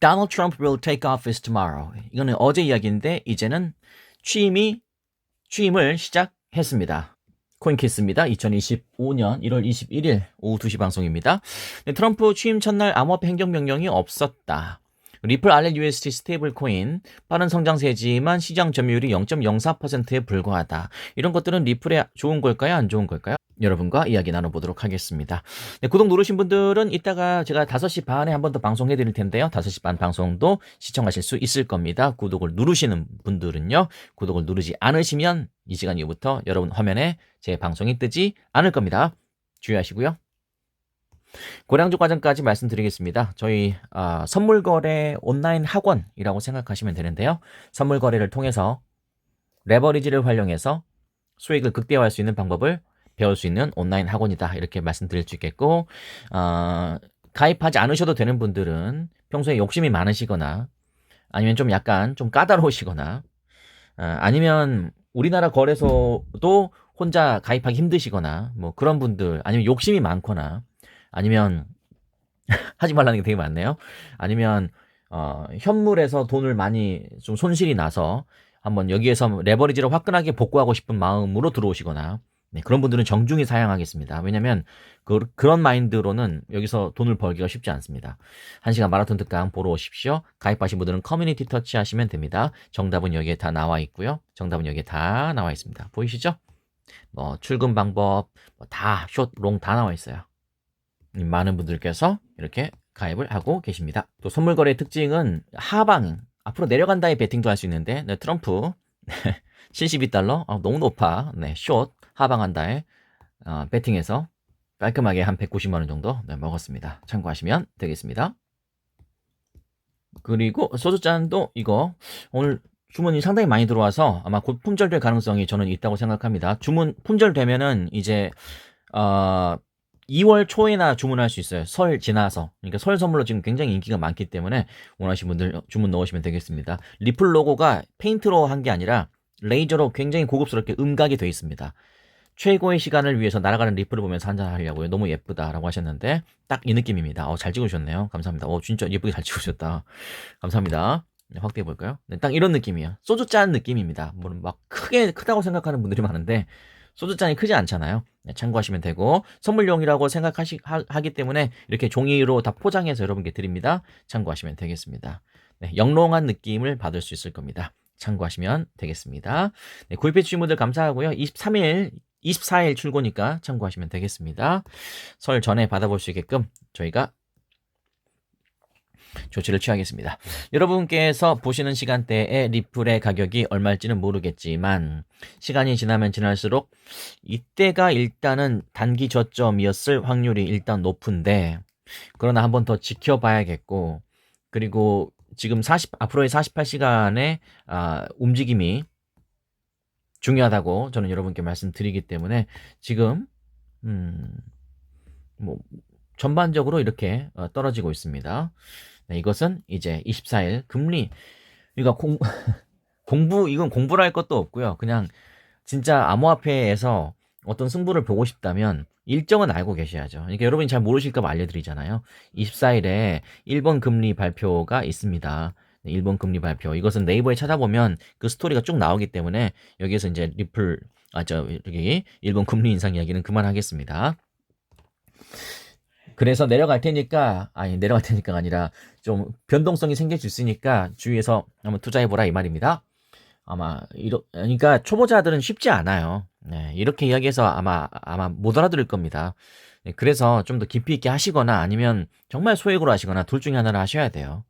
Donald Trump will take office tomorrow. 이거는 어제 이야기인데 이제는 취임이 취임을 시작했습니다. 코인키스입니다. 2025년 1월 21일 오후 2시 방송입니다. 네, 트럼프 취임 첫날 암호화폐 행정명령이 없었다. 리플 RLUSD 스테이블 코인 빠른 성장세지만 시장 점유율이 0.04%에 불과하다. 이런 것들은 리플에 좋은 걸까요? 안 좋은 걸까요? 여러분과 이야기 나눠보도록 하겠습니다. 네, 구독 누르신 분들은 이따가 제가 5시 반에 한 번 더 방송해 드릴 텐데요. 5시 반 방송도 시청하실 수 있을 겁니다. 구독을 누르시는 분들은요. 구독을 누르지 않으시면 이 시간 이후부터 여러분 화면에 제 방송이 뜨지 않을 겁니다. 주의하시고요. 고량주 과정까지 말씀드리겠습니다. 저희 아, 선물 거래 온라인 학원이라고 생각하시면 되는데요. 선물 거래를 통해서 레버리지를 활용해서 수익을 극대화할 수 있는 방법을 배울 수 있는 온라인 학원이다. 이렇게 말씀드릴 수 있겠고, 어, 가입하지 않으셔도 되는 분들은 평소에 욕심이 많으시거나, 아니면 좀 약간 좀 까다로우시거나, 어, 아니면 우리나라 거래소도 혼자 가입하기 힘드시거나, 뭐 그런 분들, 아니면 욕심이 많거나, 아니면 하지 말라는 게 되게 많네요. 아니면 어, 현물에서 돈을 많이 좀 손실이 나서 한번 여기에서 레버리지를 화끈하게 복구하고 싶은 마음으로 들어오시거나 네, 그런 분들은 정중히 사양하겠습니다. 왜냐면 그, 그런 마인드로는 여기서 돈을 벌기가 쉽지 않습니다. 한 시간 마라톤 특강 보러 오십시오. 가입하신 분들은 커뮤니티 터치 하시면 됩니다. 정답은 여기에 다 나와 있고요. 정답은 여기에 다 나와 있습니다. 보이시죠? 뭐 출금 방법 뭐 다 숏, 롱 다 나와 있어요. 많은 분들께서 이렇게 가입을 하고 계십니다. 또 선물 거래 특징은 하방 앞으로 내려간다의 베팅도 할 수 있는데 네, 트럼프 72달러 아, 너무 높아. 네, 숏 하방한다에 어, 베팅해서 깔끔하게 한 190만 원 정도 네, 먹었습니다. 참고하시면 되겠습니다. 그리고 소주잔도 이거 오늘 주문이 상당히 많이 들어와서 아마 곧 품절될 가능성이 저는 있다고 생각합니다. 주문 품절되면은 이제 어 2월 초에나 주문할 수 있어요. 설 지나서. 그러니까 설 선물로 지금 굉장히 인기가 많기 때문에 원하시는 분들 주문 넣으시면 되겠습니다. 리플 로고가 페인트로 한 게 아니라 레이저로 굉장히 고급스럽게 음각이 되어 있습니다. 최고의 시간을 위해서 날아가는 리플을 보면서 한잔 하려고요. 너무 예쁘다라고 하셨는데 딱 이 느낌입니다. 어, 잘 찍으셨네요. 감사합니다. 어, 진짜 예쁘게 잘 찍으셨다. 감사합니다. 네, 확대해 볼까요? 네, 딱 이런 느낌이에요. 소주 짠 느낌입니다. 물론 막 크게 크다고 생각하는 분들이 많은데 소주잔이 크지 않잖아요. 네, 참고하시면 되고 선물용이라고 생각하시 하기 때문에 이렇게 종이로 다 포장해서 여러분께 드립니다. 참고하시면 되겠습니다. 네, 영롱한 느낌을 받을 수 있을 겁니다. 참고하시면 되겠습니다. 네, 구입해 주신 분들 감사하고요. 23일, 24일 출고니까 참고하시면 되겠습니다. 설 전에 받아볼 수 있게끔 저희가 조치를 취하겠습니다. 여러분께서 보시는 시간대에 리플의 가격이 얼마일지는 모르겠지만 시간이 지나면 지날수록 이때가 일단은 단기 저점이었을 확률이 일단 높은데 그러나 한번 더 지켜봐야겠고 그리고 지금 40 앞으로의 48시간의 아, 움직임이 중요하다고 저는 여러분께 말씀드리기 때문에 지금 음, 뭐 전반적으로 이렇게 어, 떨어지고 있습니다. 네, 이것은 이제 24일 금리 이거 공 공부 이건 공부를 할 것도 없고요. 그냥 진짜 암호화폐에서 어떤 승부를 보고 싶다면 일정은 알고 계셔야죠. 그러니까 여러분이 잘 모르실까봐 알려드리잖아요. 24일에 일본 금리 발표가 있습니다. 네, 일본 금리 발표. 이것은 네이버에 찾아보면 그 스토리가 쭉 나오기 때문에 여기에서 이제 리플 아 저 여기 일본 금리 인상 이야기는 그만하겠습니다. 그래서 내려갈 테니까 아니 내려갈 테니까가 아니라 좀 변동성이 생길 수 있으니까 주위에서 한번 투자해 보라 이 말입니다. 아마 이러 그러니까 초보자들은 쉽지 않아요. 네, 이렇게 이야기해서 아마 아마 못 알아들을 겁니다. 네, 그래서 좀 더 깊이 있게 하시거나 아니면 정말 소액으로 하시거나 둘 중에 하나를 하셔야 돼요.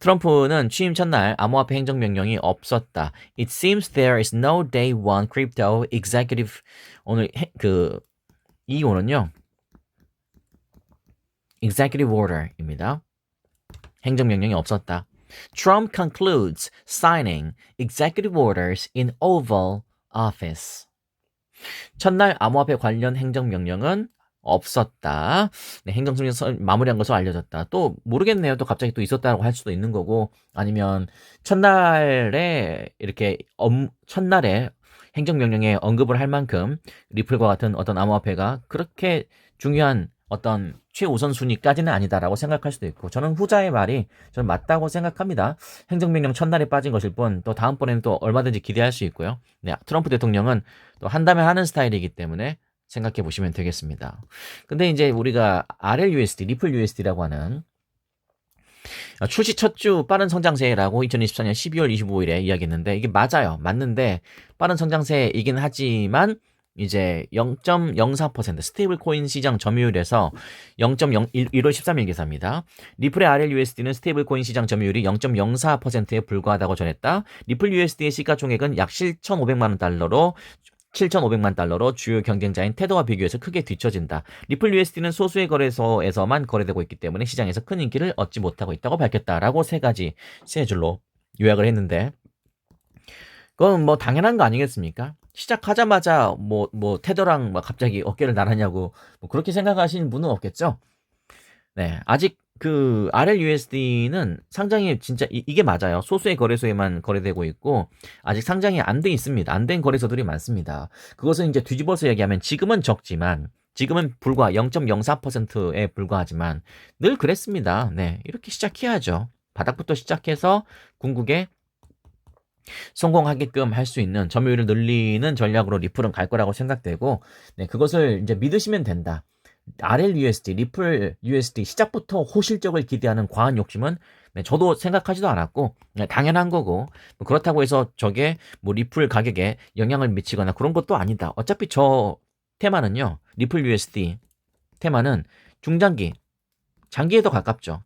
트럼프는 취임 첫날 암호화폐 행정명령이 없었다. It seems there is no day one crypto executive 오늘 그 이오는요. Executive order입니다. 행정명령이 없었다. Trump concludes signing executive orders in Oval Office. 첫날 암호화폐 관련 행정명령은 없었다. 네, 행정승리 마무리한 것으로 알려졌다. 또 모르겠네요. 또 갑자기 또 있었다고 할 수도 있는 거고 아니면 첫날에 이렇게 엄, 첫날에 행정명령에 언급을 할 만큼 리플과 같은 어떤 암호화폐가 그렇게 중요한 어떤 최우선순위까지는 아니다라고 생각할 수도 있고 저는 후자의 말이 저는 맞다고 생각합니다. 행정명령 첫날에 빠진 것일 뿐 또 다음번에는 또 얼마든지 기대할 수 있고요. 네, 트럼프 대통령은 또 한다음에 하는 스타일이기 때문에 생각해 보시면 되겠습니다. 근데 이제 우리가 RLUSD, 리플 USD라고 하는 어, 출시 첫 주 빠른 성장세라고 2024년 12월 25일에 이야기했는데 이게 맞아요. 맞는데 빠른 성장세이긴 하지만 이제 0.04% 스테이블 코인 시장 점유율에서 0.0 1월 13일 기사입니다. 리플의 RLUSD는 스테이블 코인 시장 점유율이 0.04%에 불과하다고 전했다. 리플 USD의 시가 총액은 약 7,500만 원 달러로 7,500만 달러로 주요 경쟁자인 테더와 비교해서 크게 뒤처진다. 리플 USD는 소수의 거래소에서만 거래되고 있기 때문에 시장에서 큰 인기를 얻지 못하고 있다고 밝혔다라고 세 가지 세 줄로 요약을 했는데 그건 뭐 당연한 거 아니겠습니까? 시작하자마자 뭐, 뭐, 테더랑 막 갑자기 어깨를 나란냐고, 뭐 그렇게 생각하시는 분은 없겠죠? 네. 아직 그 RLUSD는 상장이 진짜 이, 게 맞아요. 소수의 거래소에만 거래되고 있고, 아직 상장이 안 돼 있습니다. 안 된 거래소들이 많습니다. 그것은 이제 뒤집어서 얘기하면 지금은 적지만, 지금은 불과 0.04%에 불과하지만, 늘 그랬습니다. 네. 이렇게 시작해야죠. 바닥부터 시작해서 궁극에 성공하게끔 할 수 있는 점유율을 늘리는 전략으로 리플은 갈 거라고 생각되고 네, 그것을 이제 믿으시면 된다. RLUSD, 리플 USD 시작부터 호실적을 기대하는 과한 욕심은 네, 저도 생각하지도 않았고 네, 당연한 거고 뭐 그렇다고 해서 저게 뭐 리플 가격에 영향을 미치거나 그런 것도 아니다. 어차피 저 테마는요. 리플 USD 테마는 중장기, 장기에 더 가깝죠.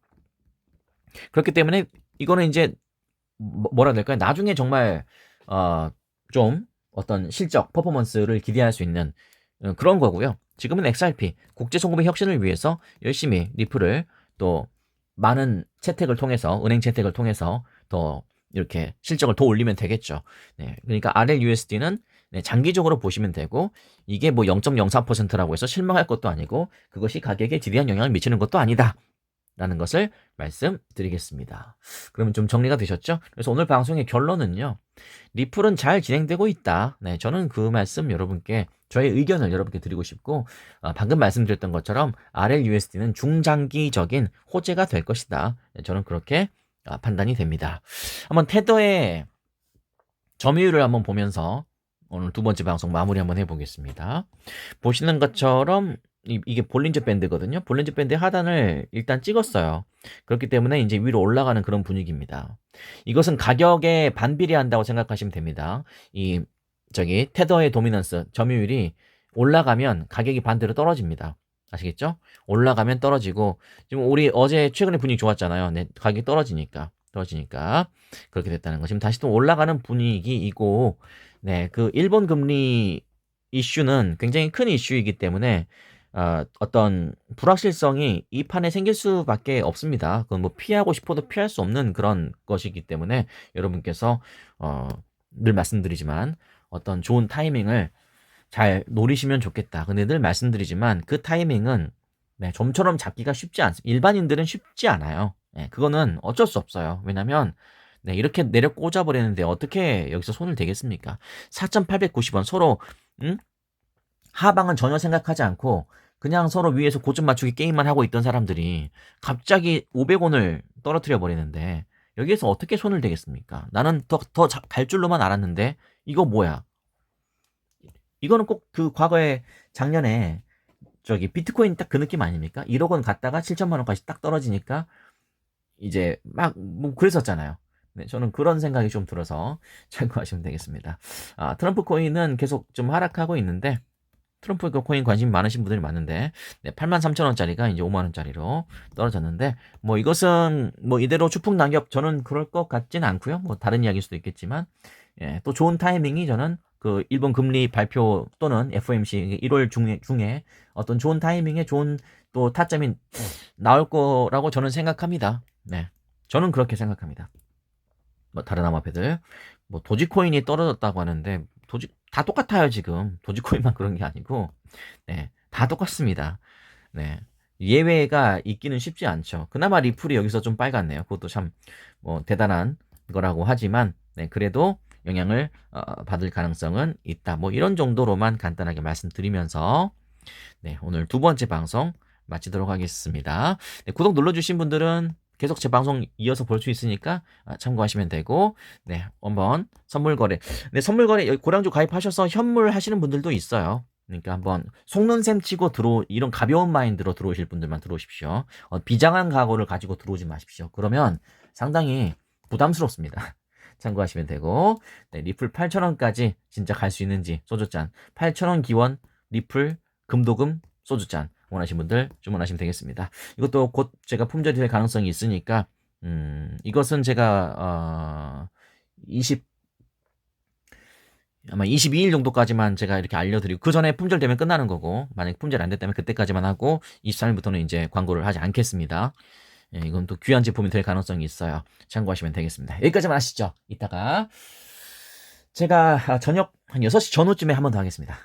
그렇기 때문에 이거는 이제 뭐, 뭐라 해야 될까요? 나중에 정말 어, 좀 어떤 실적, 퍼포먼스를 기대할 수 있는 어, 그런 거고요. 지금은 XRP, 국제 송금의 혁신을 위해서 열심히 리플을 또 많은 채택을 통해서, 은행 채택을 통해서 더 이렇게 실적을 더 올리면 되겠죠. 네, 그러니까 RLUSD는 네, 장기적으로 보시면 되고 이게 뭐 0.04%라고 해서 실망할 것도 아니고 그것이 가격에 지대한 영향을 미치는 것도 아니다. 라는 것을 말씀드리겠습니다. 그러면 좀 정리가 되셨죠? 그래서 오늘 방송의 결론은요. 리플은 잘 진행되고 있다. 네, 저는 그 말씀 여러분께 저의 의견을 여러분께 드리고 싶고 어, 방금 말씀드렸던 것처럼 RLUSD는 중장기적인 호재가 될 것이다. 네, 저는 그렇게 어, 판단이 됩니다. 한번 테더의 점유율을 한번 보면서 오늘 두 번째 방송 마무리 한번 해보겠습니다. 보시는 것처럼 이, 게 볼린저 밴드거든요. 볼린저 밴드의 하단을 일단 찍었어요. 그렇기 때문에 이제 위로 올라가는 그런 분위기입니다. 이것은 가격에 반비례한다고 생각하시면 됩니다. 이 저기 테더의 도미넌스 점유율이 올라가면 가격이 반대로 떨어집니다. 아시겠죠? 올라가면 떨어지고 지금 우리 어제 최근에 분위기 좋았잖아요. 네, 가격이 떨어지니까 떨어지니까 그렇게 됐다는 거. 지금 다시 또 올라가는 분위기이고 네, 그 일본 금리 이슈는 굉장히 큰 이슈이기 때문에 어, 어떤 불확실성이 이 판에 생길 수밖에 없습니다. 그건 뭐 피하고 싶어도 피할 수 없는 그런 것이기 때문에 여러분께서 어, 늘 말씀드리지만 어떤 좋은 타이밍을 잘 노리시면 좋겠다. 근데 늘 말씀드리지만 그 타이밍은 네, 좀처럼 잡기가 쉽지 않습니다. 일반인들은 쉽지 않아요. 네, 그거는 어쩔 수 없어요. 왜냐면 네, 이렇게 내려 꽂아버리는데 어떻게 여기서 손을 대겠습니까? 4,890원 서로 응? 하방은 전혀 생각하지 않고 그냥 서로 위에서 고점 맞추기 게임만 하고 있던 사람들이 갑자기 500원을 떨어뜨려 버리는데 여기에서 어떻게 손을 대겠습니까? 나는 더 더 갈 줄로만 알았는데 이거 뭐야? 이거는 꼭 그 과거에 작년에 저기 비트코인 딱 그 느낌 아닙니까? 1억 원 갔다가 7천만 원까지 딱 떨어지니까 이제 막 뭐 그랬었잖아요. 네, 저는 그런 생각이 좀 들어서 참고하시면 되겠습니다. 아, 트럼프 코인은 계속 좀 하락하고 있는데 트럼프 그 코인 관심 많으신 분들이 많은데 네, 8만 3천 원짜리가 이제 5만 원짜리로 떨어졌는데 뭐 이것은 뭐 이대로 추풍 낙엽 저는 그럴 것 같지는 않고요. 뭐 다른 이야기일 수도 있겠지만 예, 또 좋은 타이밍이 저는 그 일본 금리 발표 또는 FOMC 1월 중에, 중에 어떤 좋은 타이밍에 좋은 또 타점이 나올 거라고 저는 생각합니다. 네. 저는 그렇게 생각합니다. 뭐 다른 암호화폐들 뭐 도지코인이 떨어졌다고 하는데 도지 다 똑같아요 지금 도지코인만 그런 게 아니고 네, 다 똑같습니다. 네. 예외가 있기는 쉽지 않죠. 그나마 리플이 여기서 좀 빨갛네요. 그것도 참 뭐 대단한 거라고 하지만 네, 그래도 영향을 어, 받을 가능성은 있다. 뭐 이런 정도로만 간단하게 말씀드리면서 네, 오늘 두 번째 방송 마치도록 하겠습니다. 네, 구독 눌러주신 분들은 계속 제 방송 이어서 볼 수 있으니까 아, 참고하시면 되고, 네, 한번 선물 거래. 네, 선물 거래, 고량주 가입하셔서 현물 하시는 분들도 있어요. 그러니까 한번 속는 셈 치고 들어, 이런 가벼운 마인드로 들어오실 분들만 들어오십시오. 어, 비장한 각오를 가지고 들어오지 마십시오. 그러면 상당히 부담스럽습니다. 참고하시면 되고, 네, 리플 8,000원까지 진짜 갈 수 있는지 소주잔. 8,000원 기원, 리플, 금도금, 소주잔. 원하시는 분들 주문하시면 되겠습니다. 이것도 곧 제가 품절이 될 가능성이 있으니까, 음, 이것은 제가, 어, 20, 아마 22일 정도까지만 제가 이렇게 알려드리고, 그 전에 품절되면 끝나는 거고, 만약 품절 안 됐다면 그때까지만 하고, 23일부터는 이제 광고를 하지 않겠습니다. 예, 이건 또 귀한 제품이 될 가능성이 있어요. 참고하시면 되겠습니다. 여기까지만 하시죠. 이따가 제가 아, 저녁 한 6시 전후쯤에 한 번 더 하겠습니다.